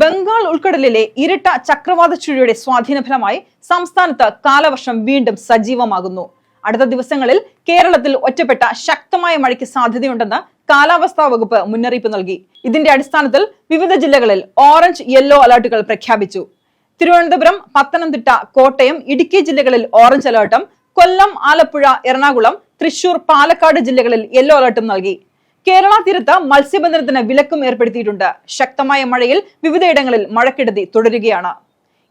ബംഗാൾ ഉൾക്കടലിലെ ഇരട്ട ചക്രവാത ചുഴിയുടെ സ്വാധീന ഫലമായി സംസ്ഥാനത്ത് കാലവർഷം വീണ്ടും സജീവമാകുന്നു. അടുത്ത ദിവസങ്ങളിൽ കേരളത്തിൽ ഒറ്റപ്പെട്ട ശക്തമായ മഴയ്ക്ക് സാധ്യതയുണ്ടെന്ന് കാലാവസ്ഥാ വകുപ്പ് മുന്നറിയിപ്പ് നൽകി. ഇതിന്റെ അടിസ്ഥാനത്തിൽ വിവിധ ജില്ലകളിൽ ഓറഞ്ച് യെല്ലോ അലർട്ടുകൾ പ്രഖ്യാപിച്ചു. തിരുവനന്തപുരം പത്തനംതിട്ട കോട്ടയം ഇടുക്കി ജില്ലകളിൽ ഓറഞ്ച് അലർട്ടും കൊല്ലം ആലപ്പുഴ എറണാകുളം തൃശൂർ പാലക്കാട് ജില്ലകളിൽ യെല്ലോ അലർട്ടും നൽകി. കേരള തീരത്ത് മത്സ്യബന്ധനത്തിന് വിലക്കും ഏർപ്പെടുത്തിയിട്ടുണ്ട്. ശക്തമായ മഴയിൽ വിവിധയിടങ്ങളിൽ മഴക്കെടുതി തുടരുകയാണ്.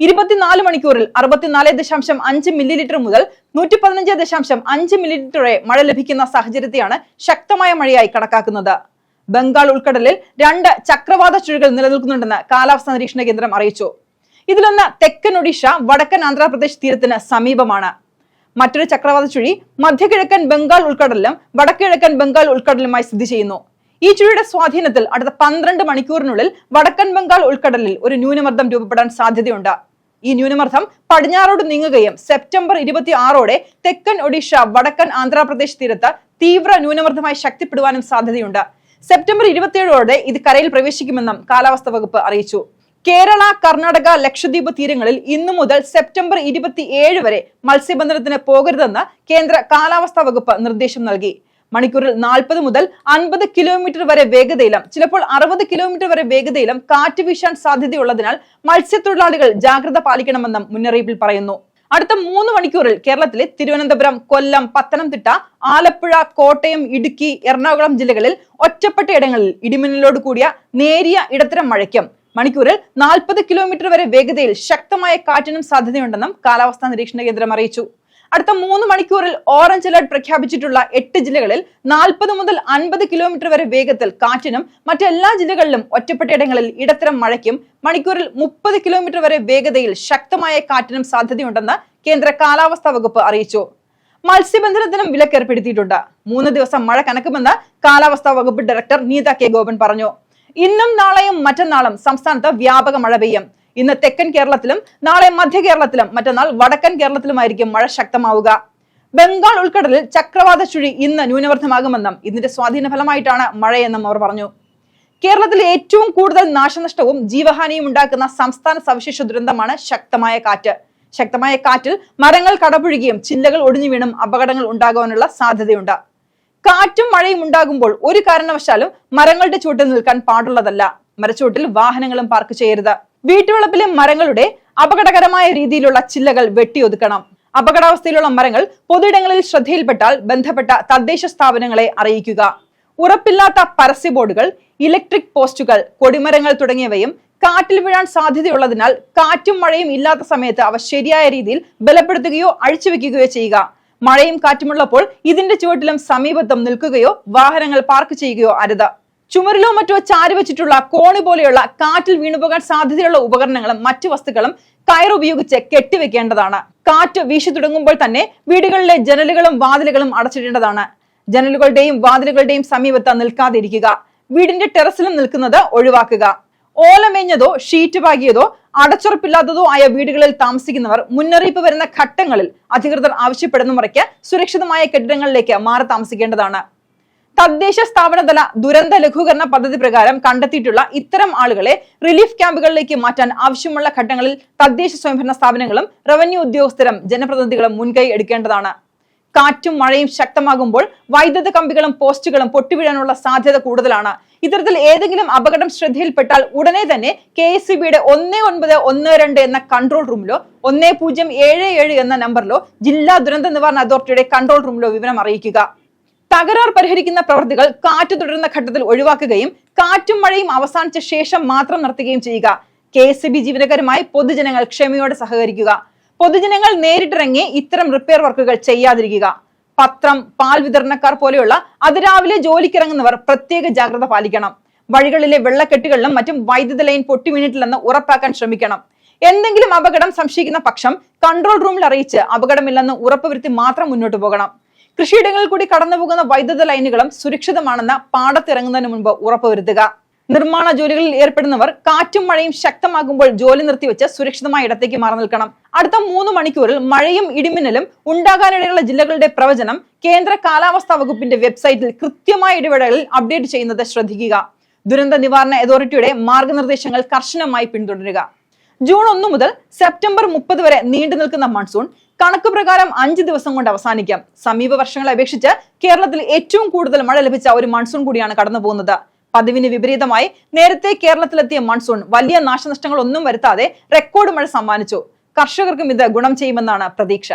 ഇരുപത്തിനാല് മണിക്കൂറിൽ അറുപത്തിനാല് ദശാംശം അഞ്ച് മില്ലി ലിറ്റർ മുതൽ നൂറ്റി പതിനഞ്ച് ദശാംശം അഞ്ച് മില്ലി ലിറ്റർ വരെ മഴ ലഭിക്കുന്ന സാഹചര്യത്തെയാണ് ശക്തമായ മഴയായി കണക്കാക്കുന്നത്. ബംഗാൾ ഉൾക്കടലിൽ രണ്ട് ചക്രവാത ചുഴികൾ നിലനിൽക്കുന്നുണ്ടെന്ന് കാലാവസ്ഥാ നിരീക്ഷണ കേന്ദ്രം അറിയിച്ചു. ഇതിലൊന്ന് തെക്കൻ ഒഡീഷ വടക്കൻ ആന്ധ്രാപ്രദേശ് തീരത്തിന് സമീപമാണ്. മറ്റൊരു ചക്രവാത ചുഴി മധ്യകിഴക്കൻ ബംഗാൾ ഉൾക്കടലിലും വടക്കിഴക്കൻ ബംഗാൾ ഉൾക്കടലിലുമായി സ്ഥിതി ചെയ്യുന്നു. ഈ ചുഴിയുടെ സ്വാധീനത്തിൽ അടുത്ത പന്ത്രണ്ട് മണിക്കൂറിനുള്ളിൽ വടക്കൻ ബംഗാൾ ഉൾക്കടലിൽ ഒരു ന്യൂനമർദ്ദം രൂപപ്പെടാൻ സാധ്യതയുണ്ട്. ഈ ന്യൂനമർദ്ദം പടിഞ്ഞാറോട് നീങ്ങുകയും സെപ്റ്റംബർ ഇരുപത്തി ആറോടെ തെക്കൻ ഒഡീഷ വടക്കൻ ആന്ധ്രാപ്രദേശ് തീരത്ത് തീവ്ര ന്യൂനമർദ്ദമായി ശക്തിപ്പെടുവാനും സാധ്യതയുണ്ട്. സെപ്റ്റംബർ ഇരുപത്തിയേഴോടെ ഇത് കരയിൽ പ്രവേശിക്കുമെന്നും കാലാവസ്ഥാ വകുപ്പ് അറിയിച്ചു. കേരള കർണാടക ലക്ഷദ്വീപ് തീരങ്ങളിൽ ഇന്നു മുതൽ സെപ്റ്റംബർ ഇരുപത്തിയേഴ് വരെ മത്സ്യബന്ധനത്തിന് പോകരുതെന്ന് കേന്ദ്ര കാലാവസ്ഥാ വകുപ്പ് നിർദ്ദേശം നൽകി. മണിക്കൂറിൽ നാൽപ്പത് മുതൽ അൻപത് കിലോമീറ്റർ വരെ വേഗതയിലും ചിലപ്പോൾ അറുപത് കിലോമീറ്റർ വരെ വേഗതയിലും കാറ്റ് വീശാൻ സാധ്യതയുള്ളതിനാൽ മത്സ്യത്തൊഴിലാളികൾ ജാഗ്രത പാലിക്കണമെന്നും മുന്നറിയിപ്പിൽ പറയുന്നു. അടുത്ത മൂന്ന് മണിക്കൂറിൽ കേരളത്തിലെ തിരുവനന്തപുരം കൊല്ലം പത്തനംതിട്ട ആലപ്പുഴ കോട്ടയം ഇടുക്കി എറണാകുളം ജില്ലകളിൽ ഒറ്റപ്പെട്ട ഇടങ്ങളിൽ ഇടിമിന്നലോട് കൂടിയ നേരിയ ഇടത്തരം മഴയ്ക്കും മണിക്കൂറിൽ നാൽപ്പത് കിലോമീറ്റർ വരെ വേഗതയിൽ ശക്തമായ കാറ്റിനും സാധ്യതയുണ്ടെന്നും കാലാവസ്ഥാ നിരീക്ഷണ കേന്ദ്രം അറിയിച്ചു. അടുത്ത മൂന്ന് മണിക്കൂറിൽ ഓറഞ്ച് അലർട്ട് പ്രഖ്യാപിച്ചിട്ടുള്ള എട്ട് ജില്ലകളിൽ നാൽപ്പത് മുതൽ അൻപത് കിലോമീറ്റർ വരെ വേഗത്തിൽ കാറ്റിനും മറ്റെല്ലാ ജില്ലകളിലും ഒറ്റപ്പെട്ട ഇടങ്ങളിൽ ഇടത്തരം മഴയ്ക്കും മണിക്കൂറിൽ മുപ്പത് കിലോമീറ്റർ വരെ വേഗതയിൽ ശക്തമായ കാറ്റിനും സാധ്യതയുണ്ടെന്ന് കേന്ദ്ര കാലാവസ്ഥാ വകുപ്പ് അറിയിച്ചു. മത്സ്യബന്ധനത്തിനും വിലക്കേർപ്പെടുത്തിയിട്ടുണ്ട്. മൂന്ന് ദിവസം മഴ കനക്കുമെന്ന് കാലാവസ്ഥാ വകുപ്പ് ഡയറക്ടർ നീത കെ ഗോപൻ പറഞ്ഞു. ഇന്നും നാളെയും മറ്റന്നാളും സംസ്ഥാനത്ത് വ്യാപക മഴ പെയ്യും. ഇന്ന് തെക്കൻ കേരളത്തിലും നാളെ മധ്യ കേരളത്തിലും മറ്റന്നാൾ വടക്കൻ കേരളത്തിലുമായിരിക്കും മഴ ശക്തമാവുക. ബംഗാൾ ഉൾക്കടലിൽ ചക്രവാത ചുഴി ഇന്ന് ന്യൂനമർദ്ദമാകുമെന്നും ഇതിന്റെ സ്വാധീന ഫലമായിട്ടാണ് മഴയെന്നും അവർ പറഞ്ഞു. കേരളത്തിൽ ഏറ്റവും കൂടുതൽ നാശനഷ്ടവും ജീവഹാനിയും ഉണ്ടാക്കുന്ന സംസ്ഥാന സവിശേഷ ദുരന്തമാണ് ശക്തമായ കാറ്റ്. ശക്തമായ കാറ്റിൽ മരങ്ങൾ കടപുഴുകിയും ചില്ലകൾ ഒടിഞ്ഞു വീണും അപകടങ്ങൾ ഉണ്ടാകാനുള്ള സാധ്യതയുണ്ട്. കാറ്റും മഴയും ഉണ്ടാകുമ്പോൾ ഒരു കാരണവശാലും മരങ്ങളുടെ ചുവട്ടിൽ നിൽക്കാൻ പാടുള്ളതല്ല. മരച്ചുവട്ടിൽ വാഹനങ്ങളും പാർക്ക് ചെയ്യരുത്. വീട്ടുവളപ്പിലെ മരങ്ങളുടെ അപകടകരമായ രീതിയിലുള്ള ചില്ലകൾ വെട്ടിയൊതുക്കണം. അപകടാവസ്ഥയിലുള്ള മരങ്ങൾ പൊതുയിടങ്ങളിൽ ശ്രദ്ധയിൽപ്പെട്ടാൽ ബന്ധപ്പെട്ട തദ്ദേശ സ്ഥാപനങ്ങളെ അറിയിക്കുക. ഉറപ്പില്ലാത്ത പരസ്യ ബോർഡുകൾ ഇലക്ട്രിക് പോസ്റ്റുകൾ കൊടിമരങ്ങൾ തുടങ്ങിയവയും കാറ്റിൽ വീഴാൻ സാധ്യതയുള്ളതിനാൽ കാറ്റും മഴയും ഇല്ലാത്ത സമയത്ത് അവ ശരിയായ രീതിയിൽ ബലപ്പെടുത്തുകയോ അഴിച്ചുവെക്കുകയോ ചെയ്യുക. മഴയും കാറ്റുമുള്ളപ്പോൾ ഇതിന്റെ ചുവട്ടിലും സമീപത്തും നിൽക്കുകയോ വാഹനങ്ങൾ പാർക്ക് ചെയ്യുകയോ അരുത്. ചുമരിലോ മറ്റോ ചാരി വെച്ചിട്ടുള്ള കോണി പോലെയുള്ള കാറ്റിൽ വീണുപോകാൻ സാധ്യതയുള്ള ഉപകരണങ്ങളും മറ്റു വസ്തുക്കളും കയറുപയോഗിച്ച് കെട്ടിവെക്കേണ്ടതാണ്. കാറ്റ് വീശി തുടങ്ങുമ്പോൾ തന്നെ വീടുകളിലെ ജനലുകളും വാതിലുകളും അടച്ചിടേണ്ടതാണ്. ജനലുകളുടെയും വാതിലുകളുടെയും സമീപത്ത് നിൽക്കാതിരിക്കുക. വീടിന്റെ ടെറസിലും നിൽക്കുന്നത് ഒഴിവാക്കുക. ഓലമേഞ്ഞതോ ഷീറ്റ് പാകിയതോ അടച്ചുറപ്പില്ലാത്തതോ ആയ വീടുകളിൽ താമസിക്കുന്നവർ മുന്നറിയിപ്പ് വരുന്ന ഘട്ടങ്ങളിൽ അധികൃതർ ആവശ്യപ്പെടുന്ന മുറയ്ക്ക് സുരക്ഷിതമായ കെട്ടിടങ്ങളിലേക്ക് മാറി താമസിക്കേണ്ടതാണ്. തദ്ദേശ സ്ഥാപനതല ദുരന്ത ലഘൂകരണ പദ്ധതി പ്രകാരം കണ്ടെത്തിയിട്ടുള്ള ഇത്തരം ആളുകളെ റിലീഫ് ക്യാമ്പുകളിലേക്ക് മാറ്റാൻ ആവശ്യമുള്ള ഘട്ടങ്ങളിൽ തദ്ദേശ സ്വയംഭരണ സ്ഥാപനങ്ങളും റവന്യൂ ഉദ്യോഗസ്ഥരും ജനപ്രതിനിധികളും മുൻകൈ എടുക്കേണ്ടതാണ്. കാറ്റും മഴയും ശക്തമാകുമ്പോൾ വൈദ്യുത കമ്പികളും പോസ്റ്റുകളും പൊട്ടിവീഴാനുള്ള സാധ്യത കൂടുതലാണ്. ഇത്തരത്തിൽ ഏതെങ്കിലും അപകടം ശ്രദ്ധയിൽപ്പെട്ടാൽ ഉടനെ തന്നെ കെ എസ് സി ബിയുടെ ഒന്ന് ഒൻപത് ഒന്ന് രണ്ട് എന്ന കൺട്രോൾ റൂമിലോ ഒന്ന് പൂജ്യം ഏഴ് ഏഴ് എന്ന നമ്പറിലോ ജില്ലാ ദുരന്ത നിവാരണ അതോറിറ്റിയുടെ കൺട്രോൾ റൂമിലോ വിവരം അറിയിക്കുക. തകരാർ പരിഹരിക്കുന്ന പ്രവൃത്തികൾ കാറ്റ് തുടരുന്ന ഘട്ടത്തിൽ ഒഴിവാക്കുകയും കാറ്റും മഴയും അവസാനിച്ച ശേഷം മാത്രം നടത്തുകയും ചെയ്യുക. കെ എസ് സി ബി ജീവനക്കാരുമായി പൊതുജനങ്ങൾ ക്ഷമയോടെ സഹകരിക്കുക. പൊതുജനങ്ങൾ നേരിട്ടിറങ്ങി ഇത്തരം റിപ്പയർ വർക്കുകൾ ചെയ്യാതിരിക്കുക. പത്രം പാൽ വിതരണക്കാർ പോലെയുള്ള അതിരാവിലെ ജോലിക്കിറങ്ങുന്നവർ പ്രത്യേക ജാഗ്രത പാലിക്കണം. വഴികളിലെ വെള്ളക്കെട്ടുകളിലും മറ്റും വൈദ്യുത ലൈൻ പൊട്ടി വീണിട്ടില്ലെന്ന് ഉറപ്പാക്കാൻ ശ്രമിക്കണം. എന്തെങ്കിലും അപകടം സംശയിക്കുന്ന പക്ഷം കൺട്രോൾ റൂമിൽ അറിയിച്ച് അപകടമില്ലെന്ന് ഉറപ്പുവരുത്തി മാത്രം മുന്നോട്ട് പോകണം. കൃഷിയിടങ്ങളിൽ കൂടി കടന്നുപോകുന്ന വൈദ്യുത ലൈനുകളും സുരക്ഷിതമാണെന്ന് പാടത്തിറങ്ങുന്നതിന് മുൻപ് ഉറപ്പുവരുത്തുക. നിർമ്മാണ ജോലികളിൽ ഏർപ്പെടുന്നവർ കാറ്റും മഴയും ശക്തമാകുമ്പോൾ ജോലി നിർത്തിവെച്ച് സുരക്ഷിതമായ ഇടത്തേക്ക് മാറി നിൽക്കണം. അടുത്ത മൂന്ന് മണിക്കൂറിൽ മഴയും ഇടിമിന്നലും ഉണ്ടാകാനിടയുള്ള ജില്ലകളുടെ പ്രവചനം കേന്ദ്ര കാലാവസ്ഥാ വകുപ്പിന്റെ വെബ്സൈറ്റിൽ കൃത്യമായ ഇടവേളകളിൽ അപ്ഡേറ്റ് ചെയ്യുന്നത് ശ്രദ്ധിക്കുക. ദുരന്ത നിവാരണ അതോറിറ്റിയുടെ മാർഗനിർദ്ദേശങ്ങൾ കർശനമായി പിന്തുടരുക. ജൂൺ ഒന്ന് മുതൽ സെപ്റ്റംബർ മുപ്പത് വരെ നീണ്ടു നിൽക്കുന്ന മൺസൂൺ കണക്ക് പ്രകാരം അഞ്ച് ദിവസം കൊണ്ട് അവസാനിക്കാം. സമീപ വർഷങ്ങളെ അപേക്ഷിച്ച് കേരളത്തിൽ ഏറ്റവും കൂടുതൽ മഴ ലഭിച്ച ഒരു മൺസൂൺ കൂടിയാണ് കടന്നു പോകുന്നത് പതിവിന് വിപരീതമായി നേരത്തെ കേരളത്തിലെത്തിയ മൺസൂൺ വലിയ നാശനഷ്ടങ്ങൾ ഒന്നും വരുത്താതെ റെക്കോർഡ് മഴ സമ്മാനിച്ചു. കർഷകർക്കും ഇത് ഗുണം ചെയ്യുമെന്നാണ് പ്രതീക്ഷ.